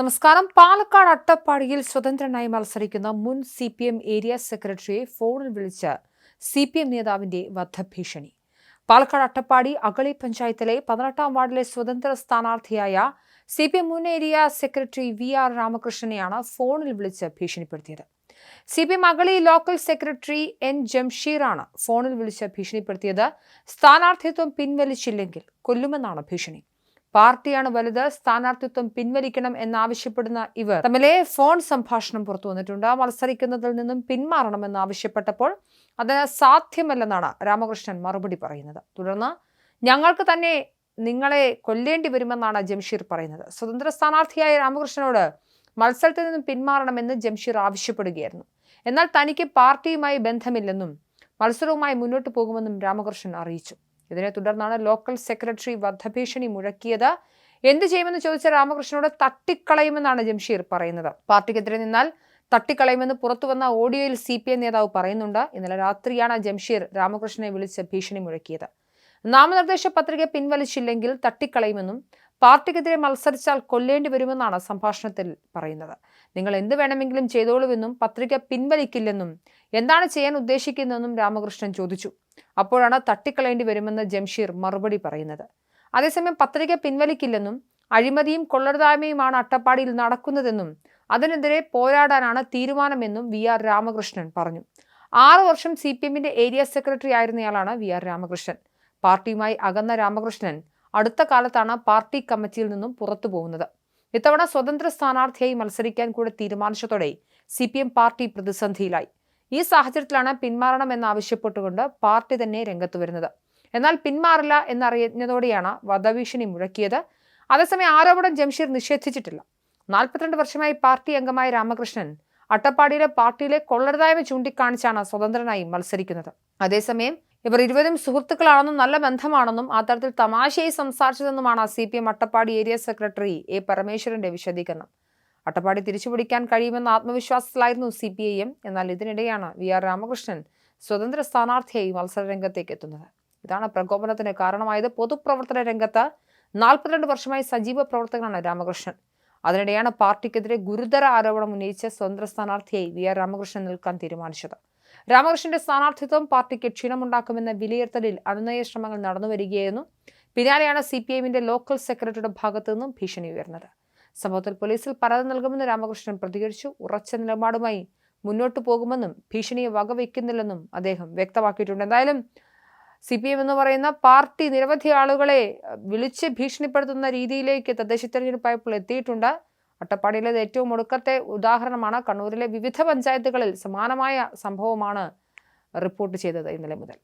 നമസ്കാരം. പാലക്കാട് അട്ടപ്പാടിയിൽ സ്വതന്ത്രനായി മത്സരിക്കുന്ന മുൻ സി പി എം ഏരിയ സെക്രട്ടറിയെ ഫോണിൽ വിളിച്ച് സി പി എം നേതാവിന്റെ വധഭീഷണി. പാലക്കാട് അട്ടപ്പാടി അഗളി പഞ്ചായത്തിലെ പതിനെട്ടാം വാർഡിലെ സ്വതന്ത്ര സ്ഥാനാർത്ഥിയായ സി പി എം മുൻ ഏരിയ സെക്രട്ടറി വി ആർ രാമകൃഷ്ണനെയാണ് ഫോണിൽ വിളിച്ച് ഭീഷണിപ്പെടുത്തിയത്. C P M Agali local secretary N ജംഷീറാണ് ഫോണിൽ വിളിച്ച് ഭീഷണിപ്പെടുത്തിയത്. സ്ഥാനാർത്ഥിത്വം പിൻവലിച്ചില്ലെങ്കിൽ കൊല്ലുമെന്നാണ് ഭീഷണി. പാർട്ടിയാണ് വലുത് സ്ഥാനാർത്ഥിത്വം പിൻവലിക്കണം എന്നാവശ്യപ്പെടുന്ന ഇവർ. തമ്മിലെ ഫോൺ സംഭാഷണം പുറത്തു വന്നിട്ടുണ്ട്. മത്സരിക്കുന്നതിൽ നിന്നും പിന്മാറണമെന്ന് ആവശ്യപ്പെട്ടപ്പോൾ അത് സാധ്യമല്ലെന്നാണ് രാമകൃഷ്ണൻ മറുപടി പറയുന്നത്. തുടർന്ന് ഞങ്ങൾക്ക് തന്നെ നിങ്ങളെ കൊല്ലേണ്ടി വരുമെന്നാണ് ജംഷീർ പറയുന്നത്. സ്വതന്ത്ര സ്ഥാനാർത്ഥിയായ രാമകൃഷ്ണനോട് മത്സരത്തിൽ നിന്നും പിന്മാറണമെന്ന് ജംഷീർ ആവശ്യപ്പെടുകയായിരുന്നു. എന്നാൽ തനിക്ക് പാർട്ടിയുമായി ബന്ധമില്ലെന്നും മത്സരവുമായി മുന്നോട്ട് പോകുമെന്നും രാമകൃഷ്ണൻ അറിയിച്ചു. ഇതിനെ തുടർന്നാണ് ലോക്കൽ സെക്രട്ടറി വധഭീഷണി മുഴക്കിയത്. എന്ത് ചെയ്യുമെന്ന് ചോദിച്ച രാമകൃഷ്ണനോട് തട്ടിക്കളയുമെന്നാണ് ജംഷീർ പറയുന്നത്. പാർട്ടിക്കെതിരെ നിന്നാൽ തട്ടിക്കളയുമെന്ന് പുറത്തുവന്ന ഓഡിയോയിൽ സി പി എം നേതാവ് പറയുന്നുണ്ട്. ഇന്നലെ രാത്രിയാണ് ജംഷീർ രാമകൃഷ്ണനെ വിളിച്ച് ഭീഷണി മുഴക്കിയത്. നാമനിർദ്ദേശ പത്രിക പിൻവലിച്ചില്ലെങ്കിൽ തട്ടിക്കളയുമെന്നും പാർട്ടിക്കെതിരെ മത്സരിച്ചാൽ കൊല്ലേണ്ടി വരുമെന്നാണ് സംഭാഷണത്തിൽ പറയുന്നത്. നിങ്ങൾ എന്ത് വേണമെങ്കിലും ചെയ്തോളുവെന്നും പത്രിക പിൻവലിക്കില്ലെന്നും എന്താണ് ചെയ്യാൻ ഉദ്ദേശിക്കുന്നതെന്നും രാമകൃഷ്ണൻ ചോദിച്ചു. അപ്പോഴാണ് തട്ടിക്കളയേണ്ടി വരുമെന്ന് ജംഷീർ മറുപടി പറയുന്നത്. അതേസമയം പത്രിക പിൻവലിക്കില്ലെന്നും അഴിമതിയും കൊള്ളരുതായ്മയുമാണ് അട്ടപ്പാടിയിൽ നടക്കുന്നതെന്നും അതിനെതിരെ പോരാടാനാണ് തീരുമാനമെന്നും വി ആർ രാമകൃഷ്ണൻ പറഞ്ഞു. ആറു വർഷം സി പി എമ്മിന്റെ ഏരിയ സെക്രട്ടറി ആയിരുന്നയാളാണ് വി ആർ രാമകൃഷ്ണൻ. പാർട്ടിയുമായി അകന്ന രാമകൃഷ്ണൻ അടുത്ത കാലത്താണ് പാർട്ടി കമ്മിറ്റിയിൽ നിന്നും പുറത്തു പോകുന്നത്. ഇത്തവണ സ്വതന്ത്ര സ്ഥാനാർത്ഥിയായി മത്സരിക്കാൻ കൂടെ തീരുമാനിച്ചതോടെ സി പാർട്ടി പ്രതിസന്ധിയിലായി. ഈ സാഹചര്യത്തിലാണ് പിന്മാറണമെന്നാവശ്യപ്പെട്ടുകൊണ്ട് പാർട്ടി തന്നെ രംഗത്ത് വരുന്നത്. എന്നാൽ പിന്മാറില്ല എന്നറിയുന്നതോടെയാണ് വധഭീഷണി മുഴക്കിയത്. അതേസമയം ആരോപണം ജംഷീർ നിഷേധിച്ചിട്ടില്ല. നാൽപ്പത്തിരണ്ട് വർഷമായി പാർട്ടി അംഗമായ രാമകൃഷ്ണൻ അട്ടപ്പാടിയിലെ പാർട്ടിയിലെ കൊള്ളരുതായ്മ ചൂണ്ടിക്കാണിച്ചാണ് സ്വതന്ത്രനായി മത്സരിക്കുന്നത്. അതേസമയം ഇവർ ഇരുവരും സുഹൃത്തുക്കളാണെന്നും നല്ല ബന്ധമാണെന്നും ആ തരത്തിൽ തമാശയായി സംസാരിച്ചതെന്നുമാണ് C P M Attappadi area secretary A പരമേശ്വരന്റെ വിശദീകരണം. അട്ടപ്പാടി തിരിച്ചുപിടിക്കാൻ കഴിയുമെന്ന ആത്മവിശ്വാസത്തിലായിരുന്നു സി പി ഐ എം. എന്നാൽ ഇതിനിടെയാണ് വി ആർ രാമകൃഷ്ണൻ സ്വതന്ത്ര സ്ഥാനാർത്ഥിയായി മത്സര രംഗത്തേക്ക് എത്തുന്നത്. ഇതാണ് പ്രകോപനത്തിന് കാരണമായത് പൊതുപ്രവർത്തന രംഗത്ത് നാൽപ്പത്തിരണ്ട് വർഷമായി സജീവ പ്രവർത്തകനാണ് രാമകൃഷ്ണൻ. അതിനിടെയാണ് പാർട്ടിക്കെതിരെ ഗുരുതര ആരോപണം ഉന്നയിച്ച് സ്വതന്ത്ര സ്ഥാനാർത്ഥിയായി വി ആർ രാമകൃഷ്ണൻ നിൽക്കാൻ തീരുമാനിച്ചത്. രാമകൃഷ്ണന്റെ സ്ഥാനാർത്ഥിത്വം പാർട്ടിക്ക് ക്ഷീണമുണ്ടാക്കുമെന്ന വിലയിരുത്തലിൽ അനുനയ ശ്രമങ്ങൾ നടന്നുവരികയായിരുന്നു. പിന്നാലെയാണ് സി പി എമ്മിന്റെ ലോക്കൽ സെക്രട്ടറിയുടെ ഭാഗത്തു നിന്നും ഭീഷണി ഉയർന്നത്. സംഭവത്തിൽ പോലീസിൽ പരാതി നൽകുമെന്ന് രാമകൃഷ്ണൻ പ്രതികരിച്ചു. ഉറച്ച നിലപാടുമായി മുന്നോട്ടു പോകുമെന്നും ഭീഷണിയെ വകവയ്ക്കുന്നില്ലെന്നും അദ്ദേഹം വ്യക്തമാക്കിയിട്ടുണ്ട്. എന്തായാലും സി പി എം എന്ന് പറയുന്ന പാർട്ടി നിരവധി ആളുകളെ വിളിച്ച് ഭീഷണിപ്പെടുത്തുന്ന രീതിയിലേക്ക് തദ്ദേശ തെരഞ്ഞെടുപ്പായപ്പോൾ എത്തിയിട്ടുണ്ട്. അട്ടപ്പാടിയിലെ ഏറ്റവും ഒടുക്കത്തെ ഉദാഹരണമാണ് കണ്ണൂരിലെ വിവിധ പഞ്ചായത്തുകളിൽ സമാനമായ സംഭവമാണ് റിപ്പോർട്ട് ചെയ്തത് ഇന്നലെ മുതൽ.